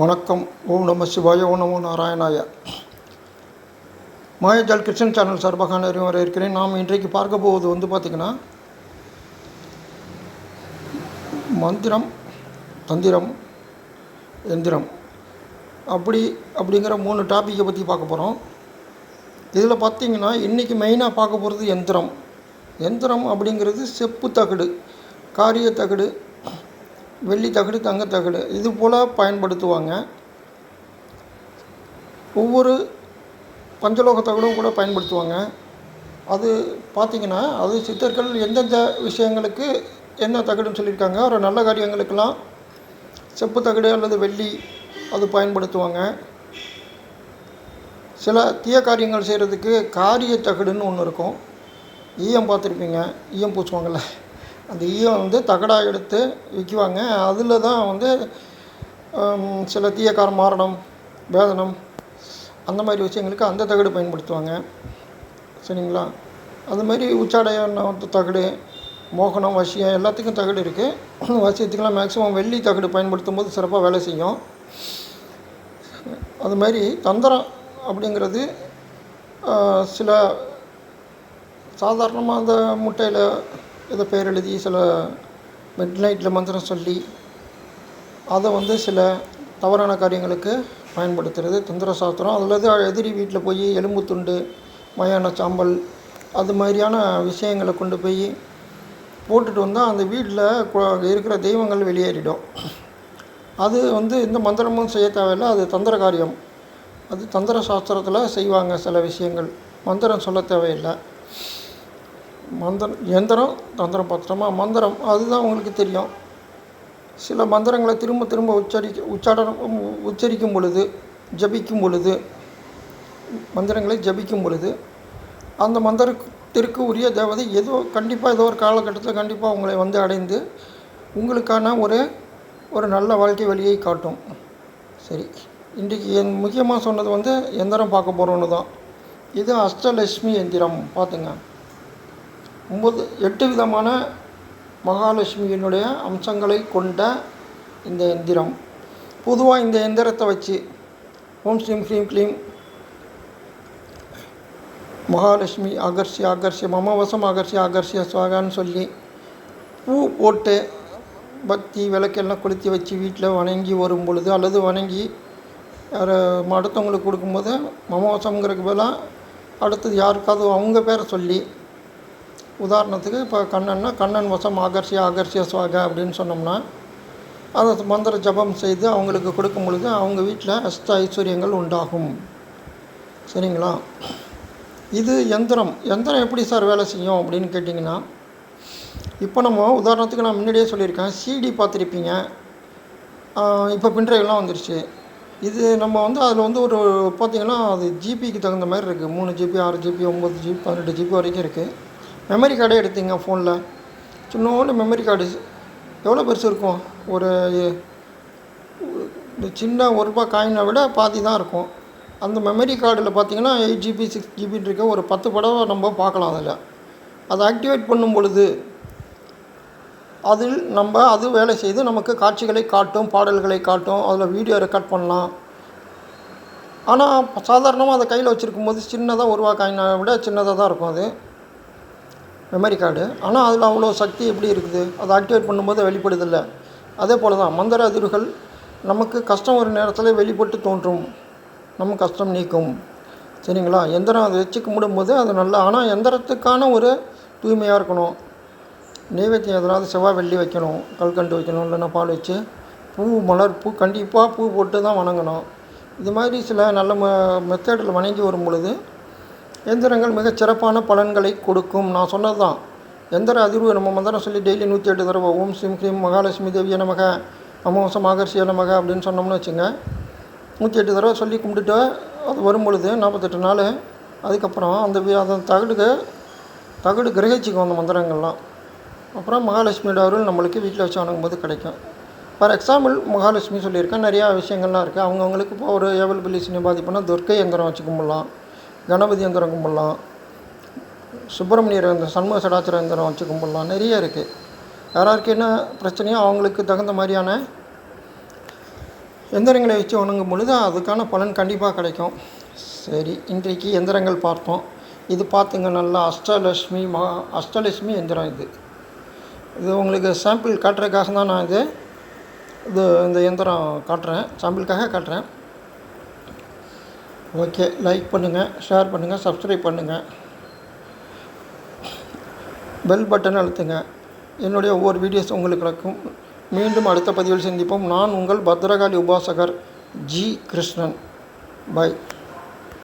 வணக்கம். ஓம் நம சிவாய ஓம் நமோ நாராயணாய. மாயஜால் கிருஷ்ணன் சேனல் சார்பாக நான் வர இருக்கிறேன் நாம் இன்றைக்கு பார்க்க போவது வந்து பார்த்திங்கன்னா மந்திரம் தந்திரம் எந்திரம். அப்படி அப்படிங்கிற மூணு டாப்பிக்கை பற்றி பார்க்க போகிறோம் இதில் பார்த்தீங்கன்னா இன்றைக்கி மெயினாக பார்க்க போகிறது எந்திரம். எந்திரம் அப்படிங்கிறது செப்பு தகடு காரிய தகடு வெள்ளி தகடு தங்க தகடு இது போல் பயன்படுத்துவாங்க. ஒவ்வொரு பஞ்சலோக தகடும் கூட பயன்படுத்துவாங்க. அது பார்த்திங்கன்னா அது சித்தர்கள் எந்தெந்த விஷயங்களுக்கு என்ன தகடுன்னு சொல்லியிருக்காங்க ஒரு நல்ல காரியங்களுக்கெல்லாம் செப்பு தகடு அல்லது வெள்ளி அது பயன்படுத்துவாங்க. சில தீய காரியங்கள் செய்கிறதுக்கு காரிய தகடுன்னு ஒன்று இருக்கும். ஈயம் பார்த்துருப்பீங்க ஈயம் பூசுவாங்கள்ல அந்த ஈயம் வந்து தகடாக எடுத்து விற்குவாங்க அதில் தான் வந்து சில தீயக்கார மாரணம் வேதனம் அந்த மாதிரி விஷயங்களுக்கு அந்த தகடு பயன்படுத்துவாங்க. சரிங்களா? அது மாதிரி உச்சாடைய தகடு மோகனம் வசியம் எல்லாத்துக்கும் தகடு இருக்குது வசியத்துக்கெலாம் மேக்ஸிமம் வெள்ளி தகடு பயன்படுத்தும் போது சிறப்பாக வேலை செய்யும். அது மாதிரி தந்திரம் அப்படிங்கிறது சில சாதாரணமாக அந்த முட்டையில் இதை பேர் எழுதி சில மிட் நைட்டில் மந்திரம் சொல்லி அதை வந்து சில தவறான காரியங்களுக்கு பயன்படுத்துறது தந்திர சாஸ்திரம். அல்லது எதிரி வீட்டில் போய் எலும்பு துண்டு மயான சாம்பல் அது மாதிரியான விஷயங்களை கொண்டு போய் போட்டுட்டு வந்தால் அந்த வீட்டில் இருக்கிற தெய்வங்கள் வெளியேறிடும். அது வந்து இந்த மந்திரமும் செய்ய தேவையில்லை அது தந்திர காரியம். அது தந்திர சாஸ்திரத்தில் செய்வாங்க சில விஷயங்கள். மந்திரம் சொல்ல தேவையில்லை. மந்திரம் எந்திரம் தந்திரம் பத்திரமா? மந்திரம் அதுதான் உங்களுக்கு தெரியும். சில மந்திரங்களை திரும்ப திரும்ப உச்சரிக்க உச்சாடனம் உச்சரிக்கும் பொழுது ஜபிக்கும் பொழுது மந்திரங்களை ஜபிக்கும் பொழுது அந்த மந்திரத்திற்கு உரிய தேவதை ஏதோ கண்டிப்பாக ஏதோ ஒரு காலகட்டத்தில் கண்டிப்பாக உங்களை வந்து அடைந்து உங்களுக்கான ஒரு ஒரு நல்ல வாழ்க்கை வழியை காட்டும். சரி. இன்றைக்கி என் முக்கியமாக சொன்னது வந்து எந்திரம் பார்க்க போகிறோன்னு தான் இது அஷ்டலட்சுமி எந்திரம். பார்த்துங்க. ஒம்பது எட்டு விதமான மகாலட்சுமியினுடைய அம்சங்களை கொண்ட இந்த எந்திரம். பொதுவாக இந்த எந்திரத்தை வச்சு ஓம் ஸ்ரீம் க்ரீம் க்ளீம் மகாலட்சுமி ஆகர்ஷி ஆகர்ஷி மமவசம் ஆகர்ஷி ஆகர்ஷிய சுவாகான்னு சொல்லி பூ போட்டு பக்தி விளக்கெல்லாம் கொளுத்தி வச்சு வீட்டில் வணங்கி வரும் பொழுது அல்லது வணங்கி யார் அடுத்தவங்களுக்கு கொடுக்கும்போது மமவசம்ங்கிறதுக்கு பதிலாக அடுத்தது யாருக்காவது அவங்க பேரை சொல்லி உதாரணத்துக்கு இப்போ கண்ணன்னா கண்ணன் வசம் ஆகர்ஷிய ஆகர்ஷிய சுவாக அப்படின்னு சொன்னோம்னா அதை மந்திர ஜபம் செய்து அவங்களுக்கு கொடுக்கும் பொழுது அவங்க வீட்டில் அஷ்ட ஐஸ்வர்யங்கள் உண்டாகும். சரிங்களா? இது எந்திரம். எந்திரம் எப்படி சார் வேலை செய்யும் அப்படின்னு கேட்டிங்கன்னா இப்போ நம்ம உதாரணத்துக்கு நான் முன்னாடியே சொல்லியிருக்கேன் சிடி பார்த்துருப்பீங்க. இப்போ பின்றைகள்லாம் வந்துருச்சு. இது நம்ம வந்து அதில் வந்து ஒரு பார்த்திங்கன்னா அது ஜிபிக்கு தகுந்த மாதிரி இருக்குது மூணு ஜிபி ஆறு ஜிபி ஒம்பது ஜிபி பதினெட்டு ஜிபி வரைக்கும் இருக்குது மெமரி கார்டே எடுத்தீங்க ஃபோனில் சின்னோண்டு மெமரி கார்டு எவ்வளோ பெருசு இருக்கும்? ஒரு இந்த சின்ன ஒரு ரூபாய் காயினை விட பாதி தான் இருக்கும். அந்த மெமரி கார்டில் பார்த்தீங்கன்னா எயிட் ஜிபி சிக்ஸ் ஜிபின்னு இருக்க. ஒரு பத்து படம் நம்ம பார்க்கலாம் அதில். அதை ஆக்டிவேட் பண்ணும் பொழுது அதில் நம்ம அது வேலை செய்து நமக்கு காட்சிகளை காட்டும் பாடல்களை காட்டும் அதில் வீடியோ ரெக்கார்ட் பண்ணலாம். ஆனால் சாதாரணமாக அதை கையில் வச்சுருக்கும் போது சின்னதாக ஒரு ரூபா காயினை விட சின்னதாக தான் இருக்கும் அது. மெமரி கார்டு ஆனால் அதில் அவ்வளோ சக்தி எப்படி இருக்குது? அதை ஆக்டிவேட் பண்ணும்போது வெளிப்படுதில்லை. அதே போல் தான் மந்திர அதிர்வுகள் நமக்கு கஷ்டம் ஒரு நேரத்தில் வெளிப்பட்டு தோன்றும். நம்ம கஷ்டம் நீக்கும். சரிங்களா? எந்திரம் அதை வச்சு கும்பிடும்போது அது நல்லா ஆனால் எந்திரத்துக்கான ஒரு தூய்மையாக இருக்கணும். நெய்வேத்தியம் எதனாவது செவ்வாய் வெள்ளி வைக்கணும் கல்கண்டு வைக்கணும் இல்லைன்னா பால் வச்சு பூ மலர் பூ கண்டிப்பாக பூ போட்டு தான் வணங்கணும். இது மாதிரி சில நல்ல மெ மெத்தடில் வணங்கி வரும் பொழுது எந்திரங்கள் மிகச்சிறப்பான பலன்களை கொடுக்கும். நான் சொன்னது தான் எந்திர அதிர்வு நம்ம மந்திரம் சொல்லி டெய்லி நூற்றி எட்டு தடவை ஓம் ஸ்ரீம் ஹ்ரீம் மகாலட்சுமி தேவிய நமக அமாவாசம் மகர்ஷிய நமக அப்படின்னு சொன்னோம்னு வச்சுங்க. நூற்றி எட்டு தடவை சொல்லி கும்பிட்டுட்டு அது வரும் பொழுது நாற்பத்தெட்டு நாள் அதுக்கப்புறம் அந்த அந்த தகடுக்கு தகடு கிரகிச்சிக்கும் அந்த மந்திரங்கள்லாம். அப்புறம் மகாலட்சுமியோட அருள் நம்மளுக்கு வீட்டில் வச்சு வணங்கும்போது கிடைக்கும். ஃபார் எக்ஸாம்பிள் மகாலட்சுமி சொல்லியிருக்கேன் நிறையா விஷயங்கள்லாம் இருக்குது அவங்கவுங்களுக்கு இப்போ ஒரு ஏவல் பில்லிசினி பாதிப்புனா துர்க்கை எந்திரம் வச்சு கும்பிடலாம். கணபதி எந்திரம் கும்பிடலாம். சுப்பிரமணியர் இந்த சண்முக சடாச்சர எந்திரம் வச்சு கும்பிடலாம். நிறைய இருக்குது யாராருக்கு என்ன பிரச்சனையோ அவங்களுக்கு தகுந்த மாதிரியான எந்திரங்களை வச்சு வணங்கும் பொழுது அதுக்கான பலன் கண்டிப்பாக கிடைக்கும். சரி இன்றைக்கு எந்திரங்கள் பார்த்தோம். இது பார்த்துங்க நல்லா அஷ்டலட்சுமி மா அஷ்டலட்சுமி எந்திரம் இது. இது உங்களுக்கு சாம்பிள் காட்டுறதுக்காக தான் நான் இது இது இந்த எந்திரம் காட்டுறேன். சாம்பிளுக்காக காட்டுறேன். ஓகே லைக் பண்ணுங்கள் ஷேர் பண்ணுங்கள் சப்ஸ்கிரைப் பண்ணுங்கள் பெல் பட்டன் அழுத்துங்க. என்னுடைய ஒவ்வொரு வீடியோஸ் உங்களுக்கு மீண்டும் அடுத்த பதிவில் சந்திப்போம். நான் உங்கள் பத்ரகாளி உபாசகர் ஜி கிருஷ்ணன். பாய்